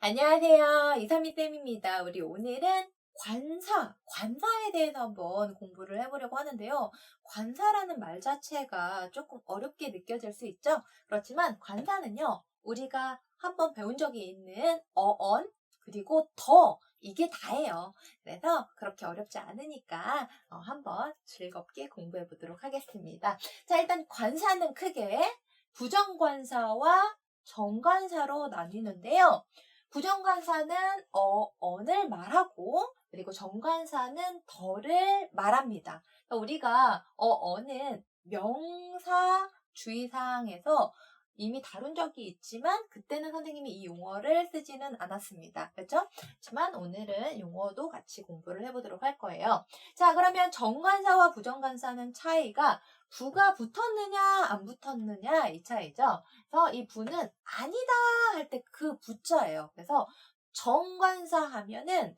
안녕하세요. 이삼이쌤입니다. 우리 오늘은 관사, 관사에 대해서 한번 공부를 해보려고 하는데요. 관사라는 말 자체가 조금 어렵게 느껴질 수 있죠? 그렇지만 관사는요, 우리가 한번 배운 적이 있는 어언, 그리고 더, 이게 다예요. 그래서 그렇게 어렵지 않으니까 어, 한번 즐겁게 공부해 보도록 하겠습니다. 자, 일단 관사는 크게 부정관사와 정관사로 나뉘는데요. 부정관사는 어, 언을 말하고 그리고 정관사는 덜을 말합니다. 그러니까 우리가 어, 언은 명사 주의사항에서 이미 다룬 적이 있지만 그때는 선생님이 이 용어를 쓰지는 않았습니다. 그렇죠? 하지만 오늘은 용어도 같이 공부를 해보도록 할 거예요. 자, 그러면 정관사와 부정관사는 차이가 부가 붙었느냐 안 붙었느냐 이 차이죠. 그래서 이 부는 아니다 할 때 그 부자예요. 그래서 정관사 하면은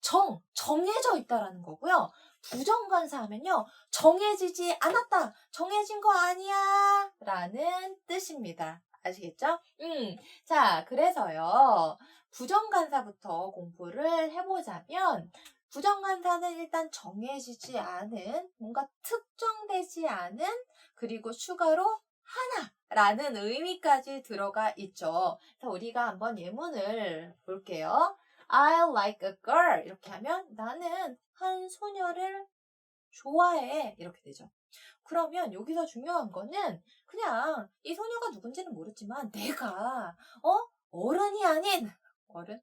정 정해져 있다라는 거고요. 부정관사 하면요 정해지지 않았다 정해진 거 아니야 라는 뜻입니다. 아시겠죠? 음, 자 그래서요 부정관사부터 공부를 해보자면 부정관사는 일단 정해지지 않은 뭔가 특정되지 않은 그리고 추가로 하나라는 의미까지 들어가 있죠. 그래서 우리가 한번 예문을 볼게요. I like a girl 이렇게 하면 나는 한 소녀를 좋아해 이렇게 되죠. 그러면 여기서 중요한 거는 그냥 이 소녀가 누군지는 모르지만 내가 어 어른이 아닌 어른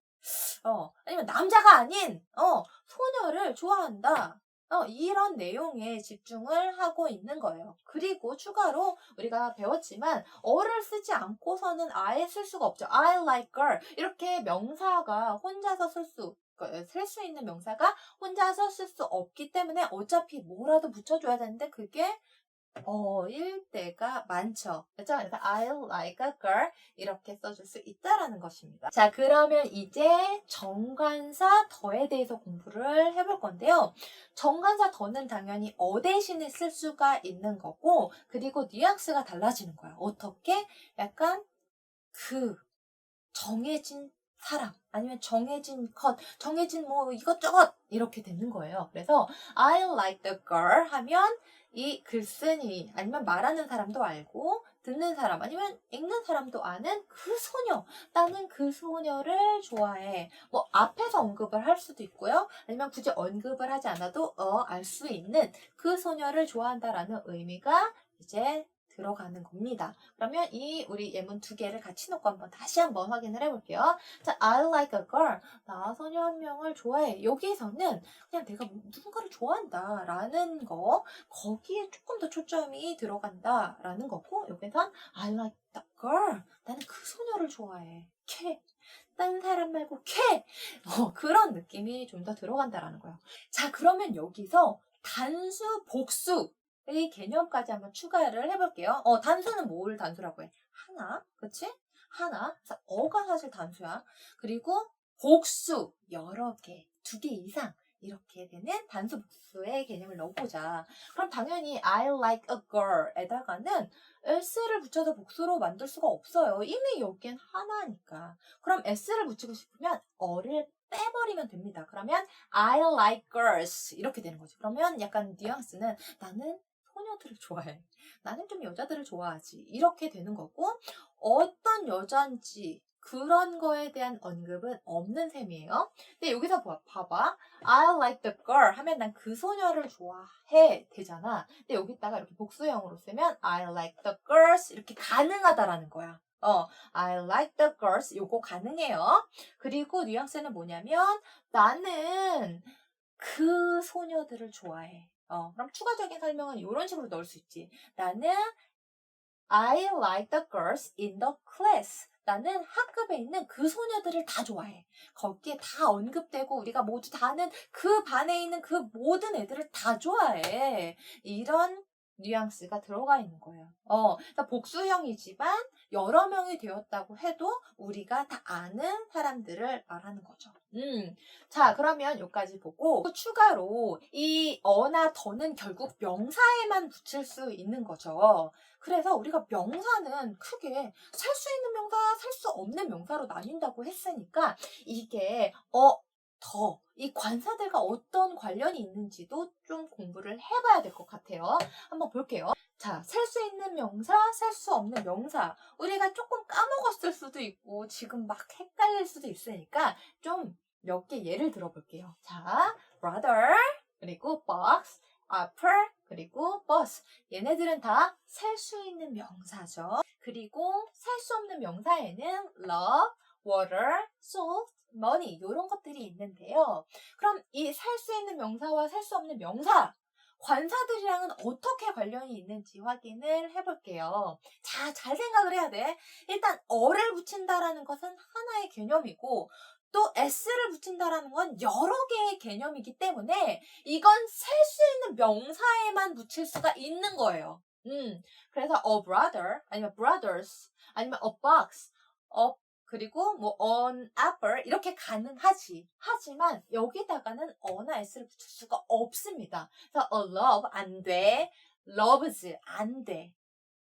어 아니면 남자가 아닌 어 소녀를 좋아한다. 어, 이런 내용에 집중을 하고 있는 거예요. 그리고 추가로 우리가 배웠지만 어를 쓰지 않고서는 아예 쓸 수가 없죠. I like girl 이렇게 명사가 혼자서 쓸 수, 쓸 수 있는 명사가 혼자서 쓸 수 없기 때문에 어차피 뭐라도 붙여줘야 되는데 그게 어일 때가 많죠. 그렇죠? 그래서 I like a girl 이렇게 써줄 수 있다라는 것입니다. 자, 그러면 이제 정관사 더에 대해서 공부를 해볼 건데요. 정관사 더는 당연히 어 대신에 쓸 수가 있는 거고, 그리고 뉘앙스가 달라지는 거야. 어떻게? 약간 그 정해진 사람 아니면 정해진 컷, 정해진 뭐 이것저것 이렇게 되는 거예요. 그래서 I like the girl 하면 이 글쓴이 아니면 말하는 사람도 알고 듣는 사람 아니면 읽는 사람도 아는 그 소녀 나는 그 소녀를 좋아해 뭐 앞에서 언급을 할 수도 있고요 아니면 굳이 언급을 하지 않아도 어 알 수 있는 그 소녀를 좋아한다라는 의미가 이제 들어가는 겁니다. 그러면 이 우리 예문 두 개를 같이 놓고 한번 다시 한번 확인을 해볼게요. 자, I like a girl. 나 소녀 한 명을 좋아해. 여기에서는 그냥 내가 누군가를 좋아한다 라는 거 거기에 조금 더 초점이 들어간다 라는 거고 여기선 I like the girl. 나는 그 소녀를 좋아해. 캐. 딴 사람 말고 캐. 어, 그런 느낌이 좀 더 들어간다라는 거예요. 자, 그러면 여기서 단수, 복수 의 개념까지 한번 추가를 해볼게요. 어, 단수는 뭘 단수라고 해? 하나, 그치? 하나. 어가 사실 단수야. 그리고 복수, 여러 개, 두 개 이상. 이렇게 되는 단수 복수의 개념을 넣어보자. 그럼 당연히 I like a girl 에다가는 s를 붙여서 복수로 만들 수가 없어요. 이미 여기엔 하나니까. 그럼 s를 붙이고 싶으면 어를 빼버리면 됩니다. 그러면 I like girls 이렇게 되는 거죠. 그러면 약간 뉘앙스는 나는 소녀들을 좋아해. 나는 좀 여자들을 좋아하지. 이렇게 되는 거고, 어떤 여잔지, 그런 거에 대한 언급은 없는 셈이에요. 근데 여기서 봐, 봐봐. I like the girl 하면 난 그 소녀를 좋아해 되잖아. 근데 여기다가 이렇게 복수형으로 쓰면 I like the girls 이렇게 가능하다라는 거야. 어, I like the girls 요거 가능해요. 그리고 뉘앙스는 뭐냐면 나는 그 소녀들을 좋아해. 어, 그럼 추가적인 설명은 이런 식으로 넣을 수 있지. 나는 I like the girls in the class. 나는 학급에 있는 그 소녀들을 다 좋아해. 거기에 다 언급되고 우리가 모두 다 아는 그 반에 있는 그 모든 애들을 다 좋아해. 이런 뉘앙스가 들어가 있는 거예요. 어, 그러니까 복수형이지만 여러 명이 되었다고 해도 우리가 다 아는 사람들을 말하는 거죠. 음. 자, 그러면 여기까지 보고 또 추가로 이 어나 더는 결국 명사에만 붙일 수 있는 거죠. 그래서 우리가 명사는 크게 살 수 있는 명사, 살 수 없는 명사로 나뉜다고 했으니까 이게 어, 더, 이 관사들과 어떤 관련이 있는지도 좀 공부를 해봐야 될 것 같아요. 한번 볼게요. 자, 살수 있는 명사, 살수 없는 명사. 우리가 조금 까먹었을 수도 있고, 지금 막 헷갈릴 수도 있으니까 좀 몇 개 예를 들어볼게요. 자, brother, 그리고 box, apple, 그리고 bus. 얘네들은 다살수 있는 명사죠. 그리고 살수 없는 명사에는 love, water, salt, money 이런 것들이 있는데요. 그럼 이살수 있는 명사와 살수 없는 명사 관사들이랑은 어떻게 관련이 있는지 확인을 해볼게요. 자, 잘 생각을 해야 돼. 일단 어를 붙인다라는 것은 하나의 개념이고 또 s를 붙인다라는 건 여러 개의 개념이기 때문에 이건 셀 수 있는 명사에만 붙일 수가 있는 거예요. 음, 그래서 a brother 아니면 brothers 아니면 a box, a 그리고 뭐 on apple 이렇게 가능하지. 하지만 여기다가는 어나 s를 붙일 수가 없습니다. 그래서 a love 안 돼. loves 안 돼.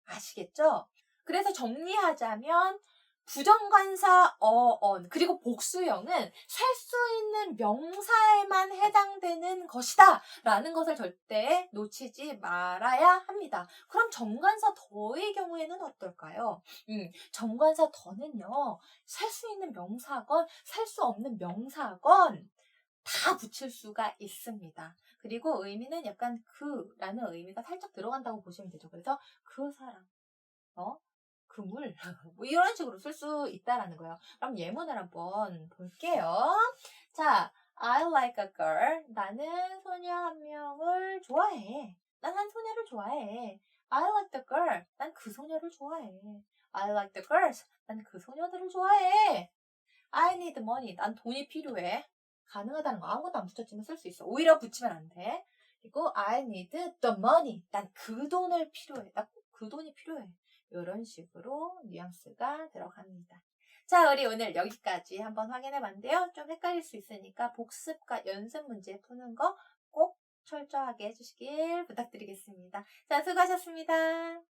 아시겠죠? 그래서 정리하자면 부정관사 어, on 그리고 복수형은 살수 있는 명사에만 해당되는 것이다 라는 것을 절대 놓치지 말아야 합니다. 그럼 정관사 더의 경우에는 어떨까요? 음, 정관사 더는요 살수 있는 명사건 살수 없는 명사건 다 붙일 수가 있습니다. 그리고 의미는 약간 그라는 의미가 살짝 들어간다고 보시면 되죠. 그래서 그 사람, 어? 그물 뭐 이런 식으로 쓸 수 있다라는 거예요. 그럼 예문을 한번 볼게요. 자, I like a girl. 나는 소녀 한 명을 좋아해. 난 한 소녀를 좋아해. I like the girl. 난 그 소녀를 좋아해. I like the girls. 난 그 소녀들을 좋아해. I need money. 난 돈이 필요해. 가능하다는 거 아무것도 안 붙였지만 쓸 수 있어. 오히려 붙이면 안 돼. 그리고 I need the money. 난 그 돈을 필요해. 나꼭그 돈이 필요해. 이런 식으로 뉘앙스가 들어갑니다. 자, 우리 오늘 여기까지 한번 확인해 봤는데요. 좀 헷갈릴 수 있으니까 복습과 연습 문제 푸는 거 꼭 철저하게 해주시길 부탁드리겠습니다. 자, 수고하셨습니다.